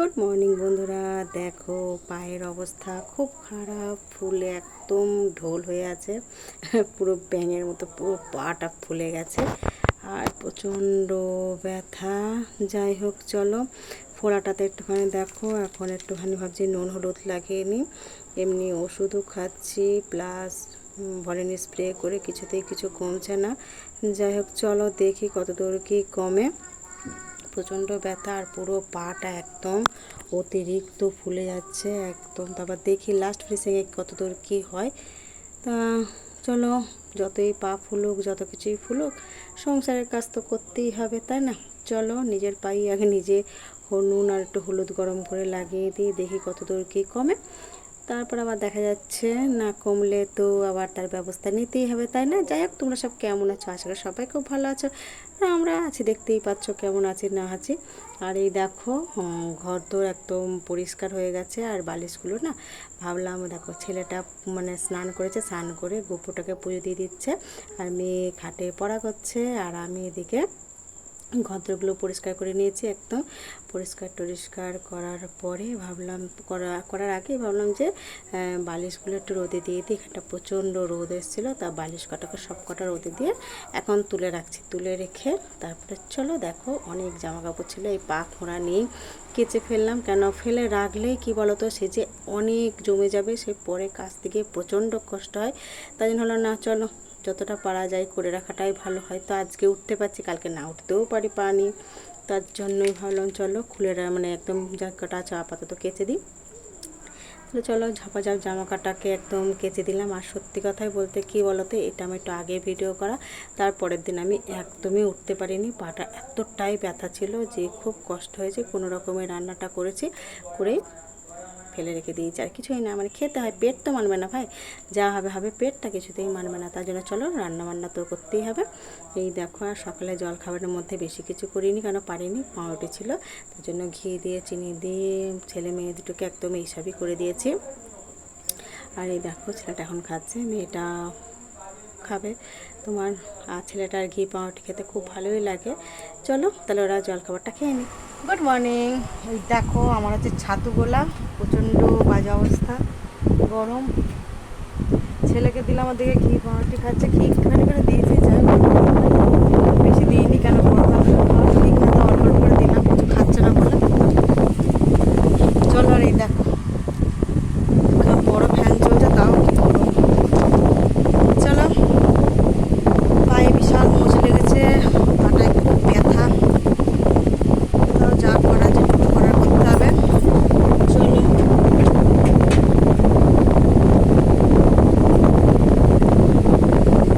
Good morning বন্ধুরা। দেখো, পায়ের অবস্থা খুব খারাপ, ফুলে একদম ঢোল হয়ে আছে। পুরো ব্যাঙের মতো পুরো পাটা ফুলে গেছে। আর প্রচণ্ড ব্যথা। যাই হোক, চলো ফোড়াটাতে একটুখানি দেখো। এখন একটুখানি ভাবছি নুন, হলুদ লাগিয়ে নিই। এমনি ওষুধও খাচ্ছি, প্লাস ভলিনি স্প্রে করে কিছুতেই কিছু কমছে না। যাই হোক, চলো দেখি কত দূর কি কমে। প্রচণ্ড ব্যথা আর পুরো পাটা একদম অতিরিক্ত ফুলে যাচ্ছে, একদম। তারপর দেখি লাস্ট ফিনিশিংয়ে কত দূর কী হয়। তা চলো, যতই পা ফুলুক, যত কিছুই ফুলুক, সংসারের কাজ তো করতেই হবে, তাই না? চলো, নিজের পায়ে আগে নিজে নুন আর একটু হলুদ গরম করে লাগিয়ে দিই, দেখি কত দূর কী কমে। তারপর আবার দেখা যাচ্ছে, না কমলে তো আবার তার ব্যবস্থা নিতেই হবে, তাই না? যাই হোক, তোমরা সব কেমন আছো? আশা করি সবাই খুব ভালো আছো। আর আমরা আছি, দেখতেই পাচ্ছ কেমন আছি, না আছি। আর এই দেখো ঘর তো একদম পরিষ্কার হয়ে গেছে, আর বালিশগুলো না, ভাবলাম দেখো ছেলেটা মানে স্নান করেছে, স্নান করে গোপুরটাকে পুজো দিয়ে দিচ্ছে। আর মেয়ে খাটে পড়া করছে, আর আমি এদিকে ঘরগুলো পরিষ্কার করে নিয়েছি একদম। পরিষ্কার টরিষ্কার করার পরে ভাবলাম, করা, করার আগে ভাবলাম যে বালিশগুলো একটু রোদে দিয়ে দিই। এখানটা প্রচণ্ড রোদ এসেছিল, তা বালিশ কটাকে সব কটা রোদে দিয়ে এখন তুলে রাখছি। তুলে রেখে তারপরে চলো দেখো, অনেক জামা কাপড় ছিল, এই পা খোঁড়া নিয়ে কেচে ফেললাম, কেন ফেলে রাখলেই কি বলতো, সে যে অনেক জমে যাবে, সে পরে কাছ থেকে প্রচণ্ড কষ্ট হয়। তাই জন্য হলো না, চলো যতটা পারা যায় করে রাখাটাই ভালো হয়। তো আজকে উঠতে পারছি, কালকে না উঠতেও পারি পানি। তার জন্যই ভাবলাম চলো খুলে মানে একদম যা কাটা আছে আপাতত কেচে দিই। তাহলে চলো ঝাপা ঝাপ জামা কাটাকে একদম কেচে দিলাম। আর সত্যি কথাই বলতে কি বলতো, এটা আমি একটু আগে ভিডিও করা। তারপরের দিন আমি একদমই উঠতে পারিনি। পাটা এতটাই ব্যথা ছিল যে খুব কষ্ট হয়েছে। কোনো রকমের রান্নাটা করেছি, করেই ফেলে রেখে দিয়েছি। আর কিছুই না মানে খেতে হয়, পেট তো মানবে না ভাই। যা হবে হবে, পেটটা কিছুতেই মানবে না। তার জন্য চলো, রান্নাবান্না তো করতেই হবে। এই দেখো, আর সকালে জল খাবারের মধ্যে বেশি কিছু করিনি, কেন পারিনি? পাউরুটি ছিল। তার জন্য ঘি দিয়ে, চিনি দিয়ে, ছেলে মেয়ে দুটোকে একদম এইসবই করে দিয়েছি। আর এই দেখো, ছেলেটা এখন খাচ্ছে, মেয়েটা খাবে। তোমার ছেলেটার ঘি পাউরুটি খেতে খুব ভালোই লাগে। চলো তাহলে ওরা জলখাবারটা খেয়ে নি গুড মর্নিং এই দেখো আমার হচ্ছে ছাতু গোলা প্রচণ্ড বাজে অবস্থা গরম। ছেলেকে দিলাম দিকে ঘি পাউরুটি খাচ্ছে ঘি খানে করে দিয়েছি হোক, বেশি দিইনি কেন বড় খাবার ঠিক না তো অল্প অল্প করে দিলাম কিছু খাচ্ছে না বলে চলো আর এই দেখো এখানে বড় ফ্যান চলছে তাও কি গরম চলো পায়ে বিশাল মোচ লেগেছে পাটায় খুব ব্যথা তাও যা করা যেটুকু করার করতে হবে চলো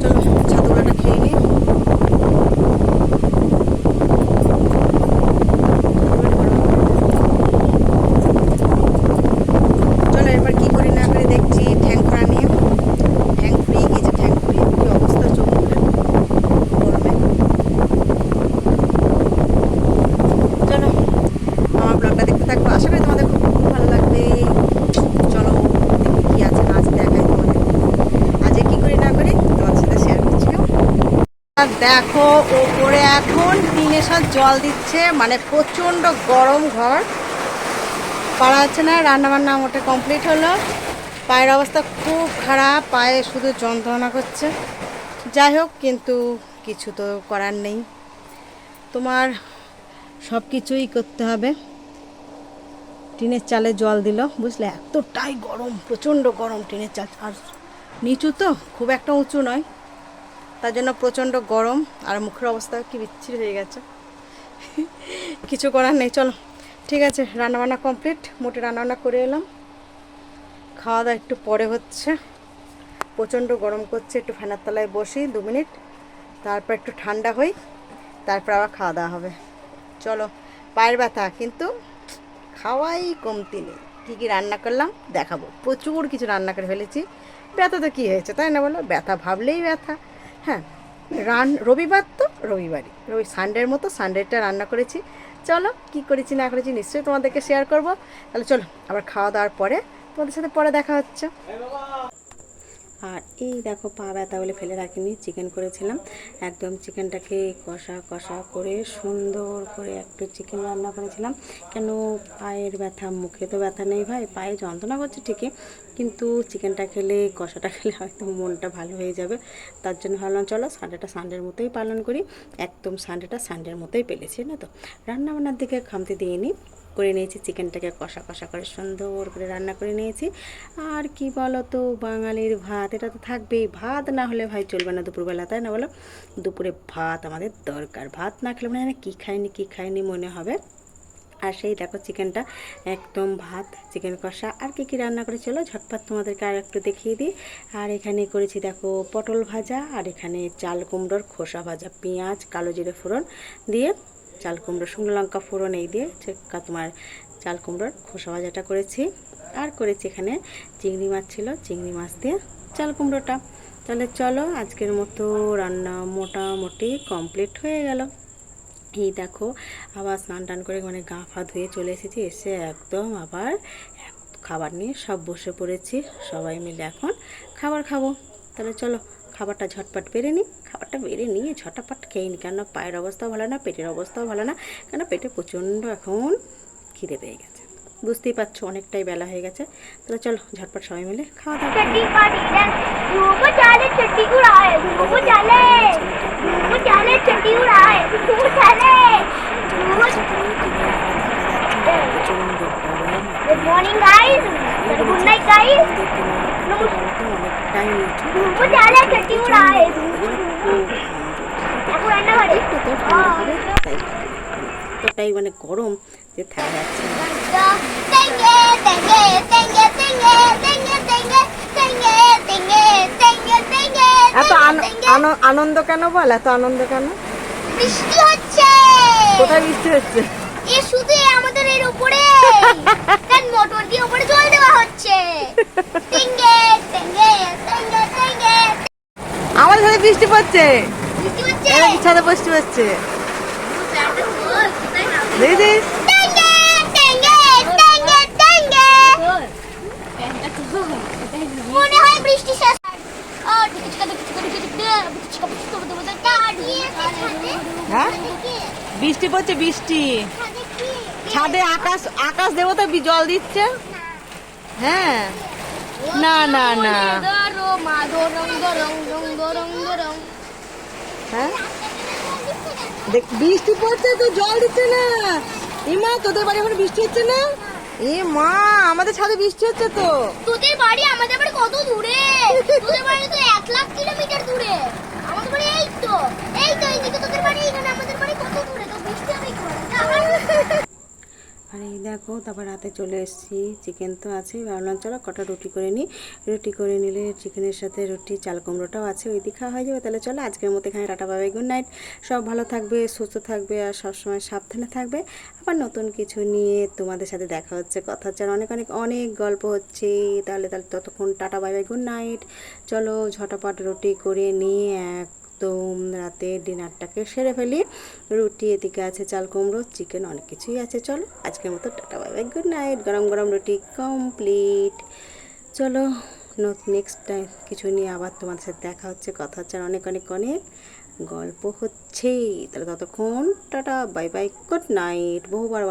চলো ছাতুলাটা খেয়ে নিই চলো এবার কি করি না করে দেখছি ঠ্যাং করা নিয়ে ঠ্যাং ফুরিয়ে গিয়েছে ঠ্যাং ফুরিয়ে কি অবস্থা চোখ মুখের গরমে চলো আমার ব্লগটা দেখতে থাকব আশা করি তোমাদের খুব খুব ভালো লাগবে চলো দেখি কি আছে না আছে দেখাই তোমাদের আজকে কি করি না করি তোমার সাথে শেয়ার করছি আর দেখো, ওপরে এখন টিনে জল দিচ্ছে মানে প্রচণ্ড গরম ঘর। পারা যাচ্ছে না রান্না বান্না মোটে কমপ্লিট হলো। পায়ের অবস্থা খুব খারাপ, পায়ে শুধু যন্ত্রণা করছে। যাই হোক, কিন্তু কিছু তো করার নেই। তোমার সব কিছুই করতে হবে। টিনের চালে জল দিল, বুঝলে? এতটাই গরম, প্রচণ্ড গরম টিনের চাল। আর নিচু তো খুব একটা উঁচু নয়। তার জন্য প্রচণ্ড গরম, আর মুখের অবস্থা কি বিচ্ছিরি হয়ে গেছে। কিছু করার নেই, চলো। ঠিক আছে, রান্নাবান্না কমপ্লিট, মোটে রান্নাবান্না করে এলাম। খাওয়া দাওয়া একটু পরে হচ্ছে। প্রচণ্ড গরম করছে, একটু ফ্যানের তলায় বসি দু মিনিট। তারপর একটু ঠান্ডা হই, তারপর আবার খাওয়া দাওয়া হবে। চলো, পায়ের ব্যথা, কিন্তু খাওয়াই কমতি নেই। কী কী রান্না করলাম, দেখাবো। প্রচুর কিছু রান্না করে ফেলেছি। ব্যথা তো কী হয়েছে, তাই না বলো? ব্যথা ভাবলেই ব্যথা। হ্যাঁ রান, রবিবার তো রবিবারই। রবি সানডের মতো সানডেটা রান্না করেছি। চলো, কি করেছি, না করেছি নিশ্চয়ই তোমাদেরকে শেয়ার করব। তাহলে চলো, আবার খাওয়া দাওয়ার পরে তোমাদের সাথে পরে দেখা হচ্ছে। আর এই দেখো পা ব্যথা বলে ফেলে রাখিনি চিকেন করেছিলাম। একদম চিকেনটাকে কষা কষা করে সুন্দর করে একটু চিকেন রান্না করেছিলাম। কেন পায়ের ব্যথা, মুখে তো ব্যথা নেই ভাই, পায়ে যন্ত্রণা করছে ঠিকই, কিন্তু চিকেনটা খেলে, কষাটা খেলে হয়তো মনটা ভালো হয়ে যাবে। তার জন্য ভাবলাম, চলো সানডেটা সানডের মতোই পালন করি। একদম সানডেটা সানডের মতোই পেলেছি না তো। রান্নাবান্নার দিকে খামতে দিয়ে নিই করে নিয়েছি, চিকেনটাকে কষা কষা করে সুন্দর করে রান্না করে নিয়েছি। আর কি বলো তো বাঙালির ভাত, এটা তো থাকবেই। ভাত না হলে ভাই চলবে না দুপুরবেলা, তাই না বলো? দুপুরে ভাত আমাদের দরকার। ভাত না খেলে মানে কী খাইনি কী খাইনি মনে হবে। আর সেই দেখো চিকেনটা একদম ভাত, চিকেন কষা, আর কি কি রান্না করে চলো ঝটপট তোমাদেরকে আর একটু দেখিয়ে দিই। আর এখানে করেছি দেখো পটল ভাজা, আর এখানে চাল কুমড়োর খোসা ভাজা, পেঁয়াজ, কালো জিরে ফোড়ন দিয়ে চাল কুমড়ো শুকনো লঙ্কা ফোড়ন এই দিয়ে তোমার চাল কুমড়োর খোসা ভাজাটা করেছি। আর করেছি এখানে চিংড়ি মাছ ছিল, চিংড়ি মাছ দিয়ে চাল কুমড়োটা। তাহলে চলো আজকের মতো রান্না মোটামুটি কমপ্লিট হয়ে গেল। এই দেখো, আবার স্নান টান করে মানে গা ফা ধুয়ে চলে এসেছি, এসে একদম আবার খাবার নিয়ে সব বসে পড়েছি। সবাই মিলে এখন খাবার খাব। তাহলে চলো খাবারটা ঝটপট বেড়ে নিই খাবারটা বেড়ে নিয়ে ঝটাপট খেয়ে নিই কেন পায়ের অবস্থাও ভালো না পেটের অবস্থাও ভালো না কেন পেটে প্রচণ্ড এখন খিদে পেয়ে গেছে বুঝতেই পারছ অনেকটাই বেলা হয়ে গেছে তাহলে চলো ঝটপট সবাই মিলে খাওয়া দাওয়া good morning guys good night guys মানে গরম যে এত আনন্দ কেন বল? এত আনন্দ কেন? বৃষ্টি হচ্ছে। কোথায় বৃষ্টি হচ্ছে? এ শুধু আমাদের এর উপরে। মোটর দিয়ে উপরে আমার ঘরে বৃষ্টি পড়ছে। ছাদে বৃষ্টি পড়ছে। বৃষ্টি বৃষ্টি পড়ছে বৃষ্টি। ছাদে আকাশ আকাশ দেবতা জল দিচ্ছে। হ্যাঁ। না না না। হ্যাঁ? বৃষ্টি পড়ছে তো, জল দিচ্ছে না। ইমা তোদের বাড়ি এখন বৃষ্টি হচ্ছে না? এ মা, আমাদের ছাদে বৃষ্টি হচ্ছে তো। তোদের বাড়ি, আমাদের বাড়ি কত দূরে? তোদের বাড়ি তো এক লাখ কিলোমিটার দূরে। আমাদের বাড়ি এই তো এই তো এইদিকে তোদের বাড়ি এখানে আমাদের বাড়ি কত দূরে তো বৃষ্টি হবে কি করে? আর এই দেখো, তারপর রাতে চলে এসেছি। চিকেন তো আছে, ভাবলাম চলো কটা রুটি করে নিই। রুটি করে নিলে চিকেনের সাথে রুটি, চাল কুমড়োটাও আছে ওই দিকে হয়ে যাবে। তাহলে চলো আজকের মতো এখানে টাটা পাবে গুড নাইট সব ভালো থাকবে, সুস্থ থাকবে আর সবসময় সাবধানে থাকবে। আবার নতুন কিছু নিয়ে তোমাদের সাথে দেখা হচ্ছে, কথা হচ্ছে অনেক অনেক অনেক গল্প হচ্ছে। তাহলে তাহলে ততক্ষণ টাটা বাই গুড নাইট চলো ঝটাপট রুটি করে নিয়ে একদম রাতে ডিনারটাকে সেরে ফেলি। রুটি এদিকে আছে, চাল, কুমড়ো, চিকেন অনেক কিছুই আছে। চলো, আজকের মতো tata, bye bye, good night. গরম গরম রুটি কমপ্লিট। চলো নেক্সট টাইম কিছু নিয়ে আবার তোমাদের সাথে দেখা হচ্ছে, কথা হচ্ছে, আর অনেক অনেক অনেক গল্প হচ্ছেই। তাহলে ততক্ষণ, tata, bye bye, good night. বহুবার